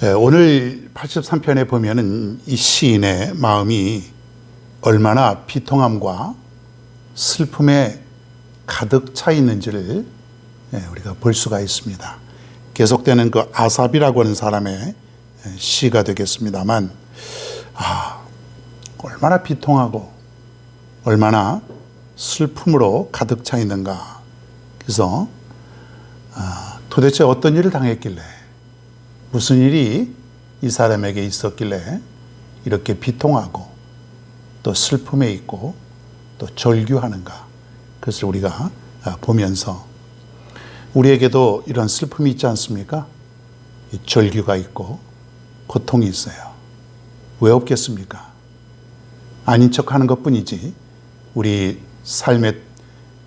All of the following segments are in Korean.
예, 오늘 83편에 보면은 이 시인의 마음이 얼마나 비통함과 슬픔에 가득 차 있는지를 예, 우리가 볼 수가 있습니다. 계속되는 그 아삽이라고 하는 사람의 예, 시가 되겠습니다만, 아, 얼마나 비통하고 얼마나 슬픔으로 가득 차 있는가. 그래서 아, 도대체 어떤 일을 당했길래 무슨 일이 이 사람에게 있었길래 이렇게 비통하고 또 슬픔에 있고 또 절규하는가. 그것을 우리가 아, 보면서 우리에게도 이런 슬픔이 있지 않습니까? 절규가 있고 고통이 있어요. 왜 없겠습니까? 아닌 척 하는 것 뿐이지 우리 삶에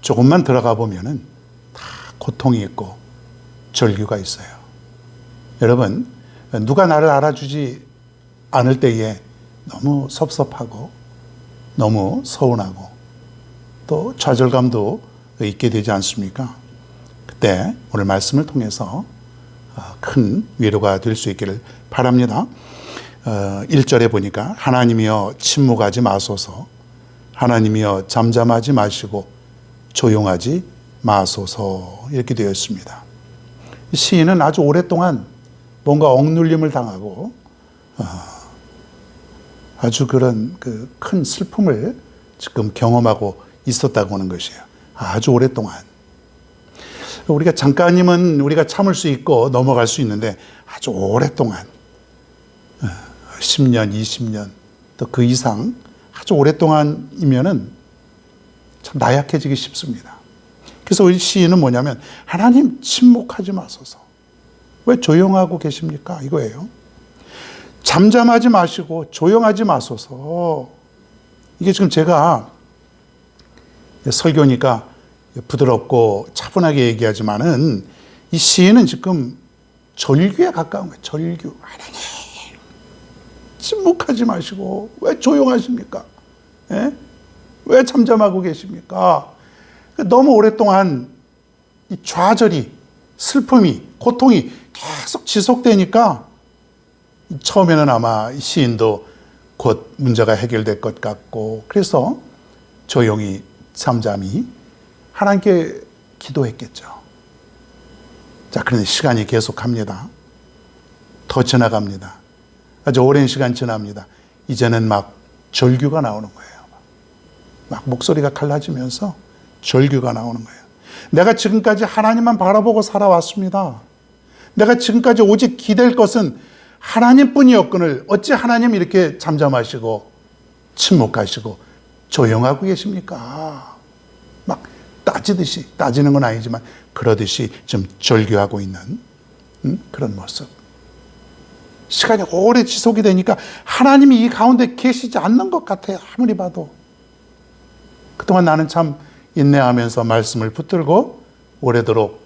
조금만 들어가 보면은 다 고통이 있고 절규가 있어요. 여러분, 누가 나를 알아주지 않을 때에 너무 섭섭하고 너무 서운하고 또 좌절감도 있게 되지 않습니까? 그때 오늘 말씀을 통해서 어, 큰 위로가 될 수 있기를 바랍니다. 1절에 보니까 하나님이여 침묵하지 마소서 하나님이여 잠잠하지 마시고 조용하지 마소서 이렇게 되어 있습니다. 시인은 아주 오랫동안 뭔가 억눌림을 당하고 어, 아주 그런 그 큰 슬픔을 지금 경험하고 있었다고 하는 것이에요. 아주 오랫동안. 우리가 잠깐이면 우리가 참을 수 있고 넘어갈 수 있는데 아주 오랫동안 10년, 20년 또 그 이상 아주 오랫동안이면은 참 나약해지기 쉽습니다. 그래서 우리 시인은 뭐냐면 하나님 침묵하지 마소서. 왜 조용하고 계십니까? 이거예요. 잠잠하지 마시고 조용하지 마소서. 이게 지금 제가 설교니까 부드럽고 차분하게 얘기하지만은 이 시인은 지금 절규에 가까운 거예요. 절규. 하나님. 침묵하지 마시고 왜 조용하십니까? 예? 왜 잠잠하고 계십니까? 너무 오랫동안 이 좌절이, 슬픔이, 고통이 계속 지속되니까 처음에는 아마 시인도 곧 문제가 해결될 것 같고 그래서 조용히 잠잠히 하나님께 기도했겠죠. 자, 그런데 시간이 계속 갑니다. 더 지나갑니다. 아주 오랜 시간 지납니다. 이제는 막 절규가 나오는 거예요. 막 목소리가 갈라지면서 절규가 나오는 거예요. 내가 지금까지 하나님만 바라보고 살아왔습니다. 내가 지금까지 오직 기댈 것은 하나님뿐이었거늘 어찌 하나님 이렇게 잠잠하시고 침묵하시고 조용하고 계십니까? 막 따지듯이 따지는 건 아니지만 그러듯이 좀 절규하고 있는 음? 그런 모습. 시간이 오래 지속이 되니까 하나님이 이 가운데 계시지 않는 것 같아요. 아무리 봐도. 그동안 나는 참 인내하면서 말씀을 붙들고 오래도록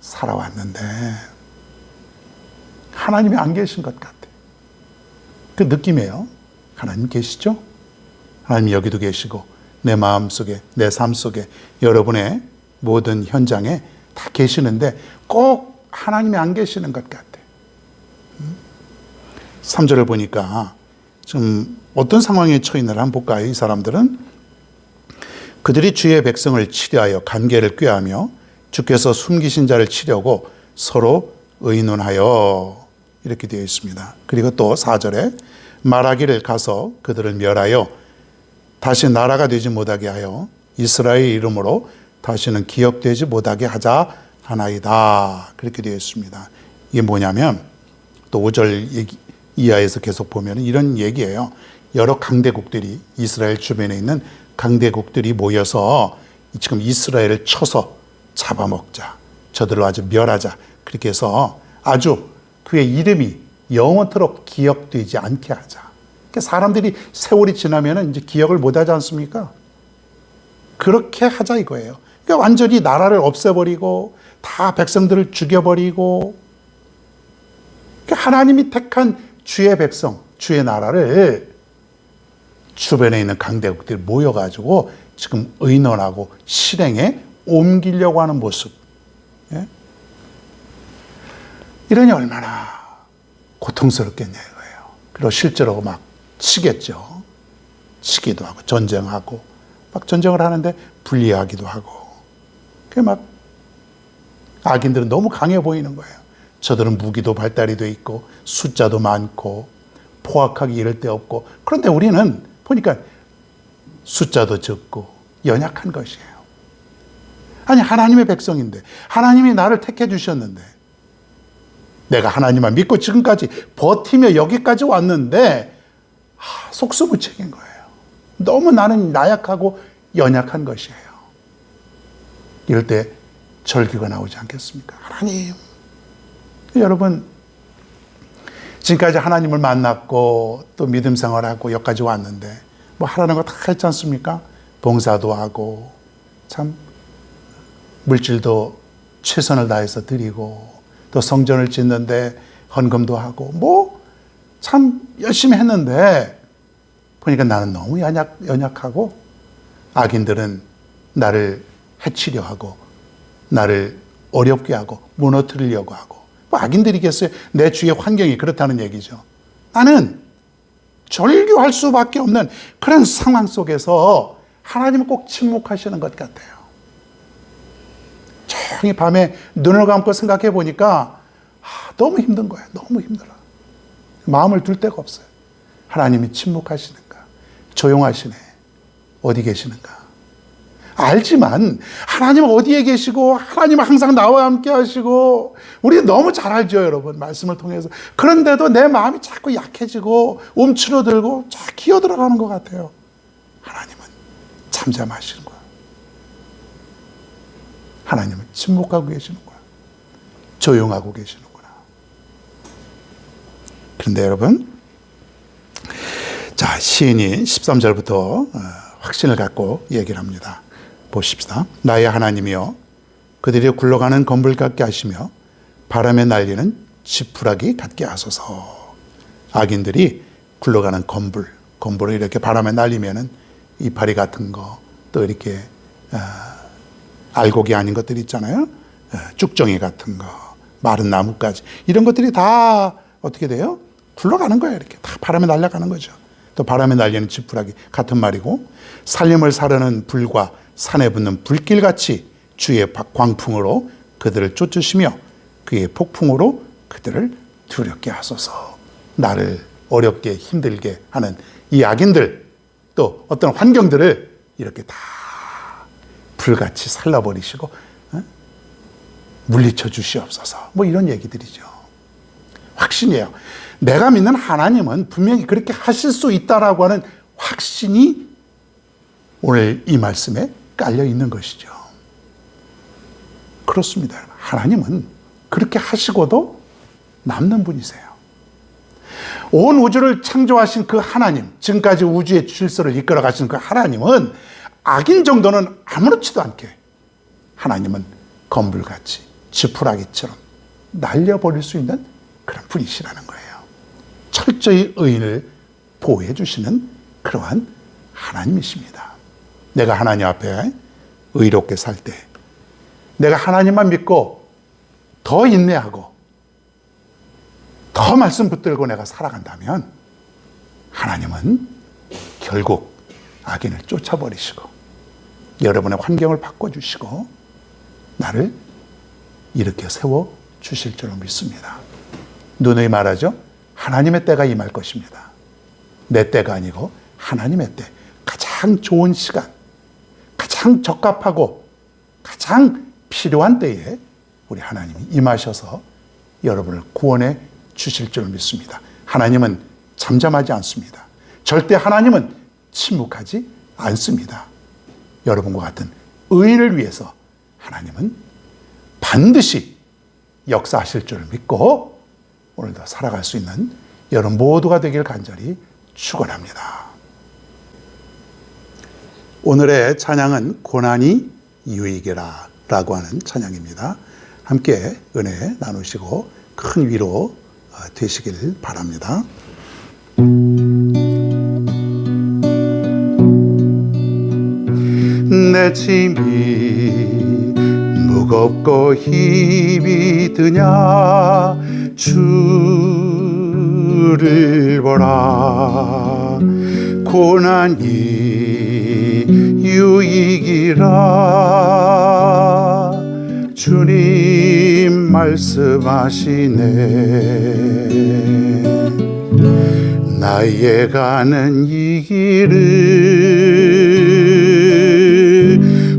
살아왔는데 하나님이 안 계신 것 같아. 그 느낌이에요. 하나님 계시죠? 하나님 여기도 계시고 내 마음 속에 내 삶 속에 여러분의 모든 현장에 다 계시는데 꼭 하나님이 안 계시는 것 같아. 3절을 보니까 지금 어떤 상황에 처했나를 한번 볼까요? 이 사람들은 그들이 주의 백성을 치려하여 관계를 꾀하며 주께서 숨기신 자를 치려고 서로 의논하여 이렇게 되어 있습니다. 그리고 또 4절에 말하기를 가서 그들을 멸하여 다시 나라가 되지 못하게 하여 이스라엘 이름으로 다시는 기억되지 못하게 하자 하나이다. 그렇게 되어 있습니다. 이게 뭐냐면 또 5절 얘기, 이하에서 계속 보면 이런 얘기예요. 여러 강대국들이 이스라엘 주변에 있는 강대국들이 모여서 지금 이스라엘을 쳐서 잡아먹자. 저들을 아주 멸하자. 그렇게 해서 아주 그의 이름이 영원토록 기억되지 않게 하자. 그러니까 사람들이 세월이 지나면 이제 기억을 못 하지 않습니까? 그렇게 하자 이거예요. 그러니까 완전히 나라를 없애버리고 다 백성들을 죽여버리고 그러니까 하나님이 택한 주의 백성, 주의 나라를 주변에 있는 강대국들이 모여가지고 지금 의논하고 실행에 옮기려고 하는 모습. 예? 이러니 얼마나 고통스럽겠냐 이거예요. 그리고 실제로 막 치겠죠. 치기도 하고 전쟁하고 막 전쟁을 하는데 불리하기도 하고. 그막 악인들은 너무 강해 보이는 거예요. 저들은 무기도 발달이 돼 있고 숫자도 많고 포악하기 이를 데 없고 그런데 우리는 보니까 숫자도 적고 연약한 것이에요. 아니 하나님의 백성인데 하나님이 나를 택해 주셨는데 내가 하나님만 믿고 지금까지 버티며 여기까지 왔는데 하, 속수무책인 거예요. 너무 나는 나약하고 연약한 것이에요. 이럴 때 절규가 나오지 않겠습니까? 하나님. 여러분, 지금까지 하나님을 만났고 또 믿음 생활하고 여기까지 왔는데 뭐 하라는 거 다 했지 않습니까? 봉사도 하고 참 물질도 최선을 다해서 드리고 또 성전을 짓는데 헌금도 하고 뭐 참 열심히 했는데 보니까 나는 너무 연약, 연약하고 악인들은 나를 해치려 하고 나를 어렵게 하고 무너뜨리려고 하고 뭐 악인들이겠어요. 내 주위의 환경이 그렇다는 얘기죠. 나는 절규할 수밖에 없는 그런 상황 속에서 하나님은 꼭 침묵하시는 것 같아요. 조용히 밤에 눈을 감고 생각해 보니까 아, 너무 힘든 거예요. 너무 힘들어. 마음을 둘 데가 없어요. 하나님이 침묵하시는가? 조용하시네. 어디 계시는가? 알지만 하나님은 어디에 계시고 하나님은 항상 나와 함께 하시고 우리 너무 잘 알죠 여러분 말씀을 통해서 그런데도 내 마음이 자꾸 약해지고 움츠러들고 자 기어 들어가는 것 같아요 하나님은 잠잠하시는 거야 하나님은 침묵하고 계시는구나 조용하고 계시는구나 그런데 여러분 자 시인이 13절부터 확신을 갖고 얘기를 합니다 보십시다. 나의 하나님이여 그들이 굴러가는 건불 같게 하시며 바람에 날리는 지푸라기 같게 하소서. 악인들이 굴러가는 건불, 건불을 이렇게 바람에 날리면은 이파리 같은 거, 또 이렇게 어, 알곡이 아닌 것들 있잖아요. 어, 쭉정이 같은 거, 마른 나무까지 이런 것들이 다 어떻게 돼요? 굴러가는 거예요. 이렇게 다 바람에 날아가는 거죠. 또 바람에 날리는 지푸라기 같은 말이고 살림을 사려는 불과 산에 붙는 불길같이 주의 광풍으로 그들을 쫓으시며 그의 폭풍으로 그들을 두렵게 하소서. 나를 어렵게 힘들게 하는 이 악인들 또 어떤 환경들을 이렇게 다 불같이 살라버리시고 어? 물리쳐 주시옵소서. 뭐 이런 얘기들이죠. 확신이에요. 내가 믿는 하나님은 분명히 그렇게 하실 수 있다라고 하는 확신이 오늘 이 말씀에 깔려 있는 것이죠. 그렇습니다. 하나님은 그렇게 하시고도 남는 분이세요. 온 우주를 창조하신 그 하나님, 지금까지 우주의 질서를 이끌어 가신 그 하나님은 악인 정도는 아무렇지도 않게 하나님은 건불같이 지푸라기처럼 날려버릴 수 있는 그런 분이시라는 거예요. 철저히 의인을 보호해 주시는 그러한 하나님이십니다. 내가 하나님 앞에 의롭게 살 때, 내가 하나님만 믿고 더 인내하고 더 말씀 붙들고 내가 살아간다면 하나님은 결국 악인을 쫓아버리시고 여러분의 환경을 바꿔주시고 나를 이렇게 세워 주실 줄로 믿습니다. 누누이 말하죠. 하나님의 때가 임할 것입니다. 내 때가 아니고 하나님의 때. 가장 좋은 시간, 가장 적합하고 가장 필요한 때에 우리 하나님이 임하셔서 여러분을 구원해 주실 줄 믿습니다. 하나님은 잠잠하지 않습니다. 절대 하나님은 침묵하지 않습니다. 여러분과 같은 의인을 위해서 하나님은 반드시 역사하실 줄 믿고 오늘도 살아갈 수 있는 여러분 모두가 되길 간절히 축원합니다. 오늘의 찬양은 고난이 유익이라 라고 하는 찬양입니다. 함께 은혜 나누시고 큰 위로 어, 되시길 바랍니다. 내 짐이 무겁고 힘이 드냐? 주를 보라. 고난이 유익이라. 주님 말씀하시네. 나의 가는 이 길을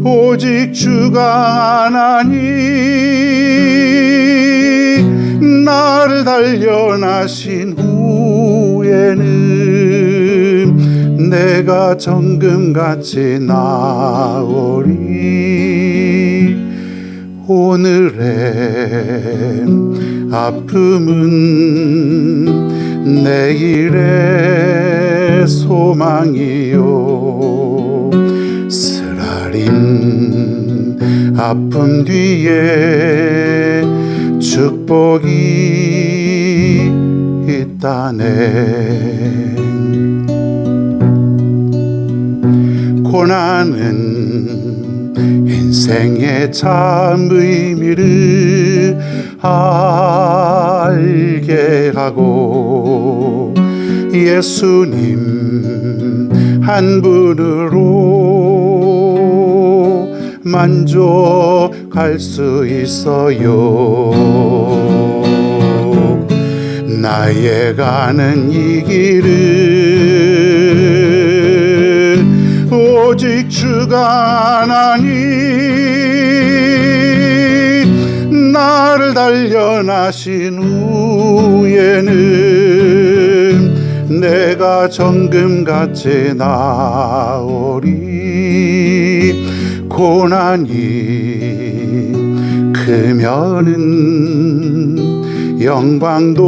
오직 주가 하나니 나를 단련하신 후에는 내가 정금같이 나오리. 오늘의 아픔은 내일의 소망이요 쓰라린 아픔 뒤에 축복이 있다네. 고난은 인생의 참 의미를 알게 하고 예수님 한 분으로 만족할 수 있어요. 나의 가는 이 길을 오직 주가 하나니 나를 단련하신 후에는 내가 정금같이 나오리 고난이 크면은 영광도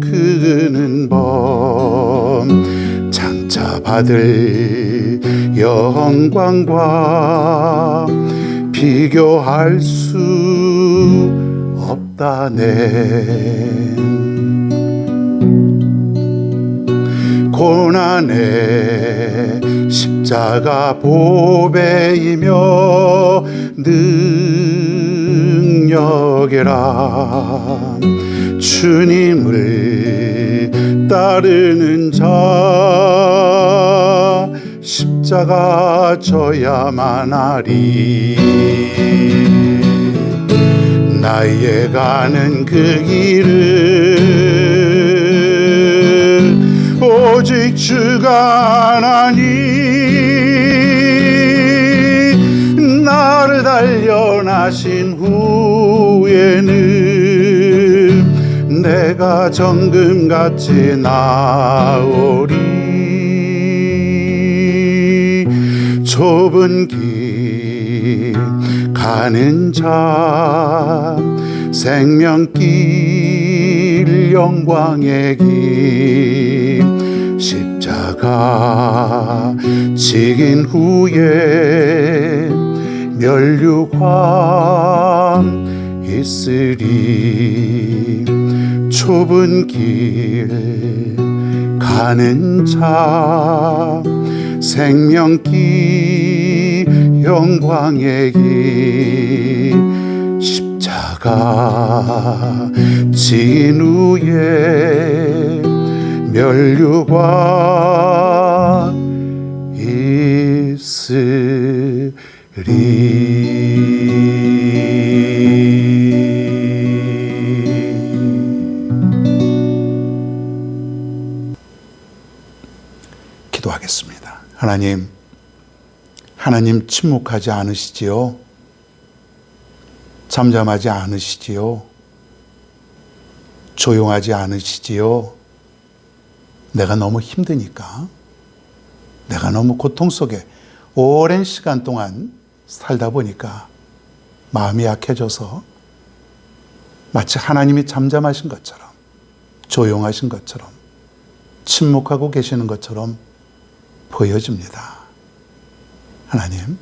크는 범 장차 받을 영광과 비교할 수 없다네 고난의 십자가 보배이며 능력이라. 주님을 따르는 자 십자가 져야만 하리. 나의 가는 그 길을 오직 주가 하나니 나를 단련하신 후에는 내가 정금같이 나오리. 좁은 길 가는 자 생명길 영광의 길 십자가 지긴 후에 멸류관 있으리. 좁은 길 가는 자 생명길 영광의 길 가진 후에 멸류가 있으리 기도하겠습니다. 하나님, 하나님 침묵하지 않으시지요? 잠잠하지 않으시지요? 조용하지 않으시지요? 내가 너무 힘드니까, 내가 너무 고통 속에 오랜 시간 동안 살다 보니까 마음이 약해져서 마치 하나님이 잠잠하신 것처럼, 조용하신 것처럼, 침묵하고 계시는 것처럼 보여집니다. 하나님,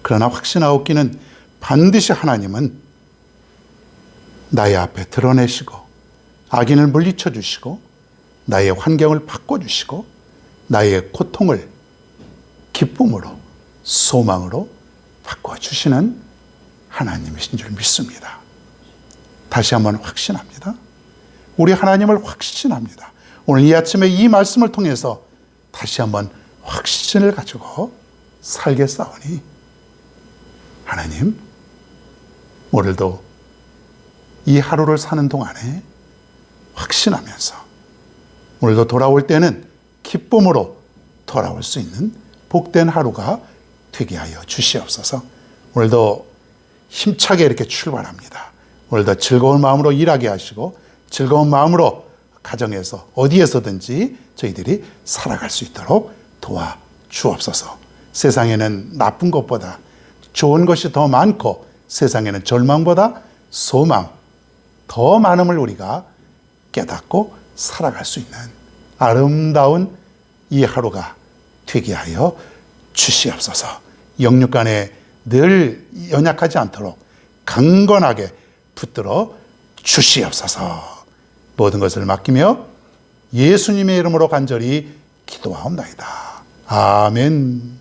그러나 확신하옵기는 반드시 하나님은 나의 앞에 드러내시고 악인을 물리쳐 주시고 나의 환경을 바꿔 주시고 나의 고통을 기쁨으로 소망으로 바꿔 주시는 하나님이신 줄 믿습니다. 다시 한번 확신합니다. 우리 하나님을 확신합니다. 오늘 이 아침에 이 말씀을 통해서 다시 한번 확신을 가지고 살겠사오니 하나님 오늘도 이 하루를 사는 동안에 확신하면서 오늘도 돌아올 때는 기쁨으로 돌아올 수 있는 복된 하루가 되게 하여 주시옵소서. 오늘도 힘차게 이렇게 출발합니다. 오늘도 즐거운 마음으로 일하게 하시고 즐거운 마음으로 가정에서 어디에서든지 저희들이 살아갈 수 있도록 도와 주옵소서. 세상에는 나쁜 것보다 좋은 것이 더 많고 세상에는 절망보다 소망 더 많음을 우리가 깨닫고 살아갈 수 있는 아름다운 이 하루가 되게 하여 주시옵소서. 영육간에 늘 연약하지 않도록 강건하게 붙들어 주시옵소서. 모든 것을 맡기며 예수님의 이름으로 간절히 기도하옵나이다. 아멘.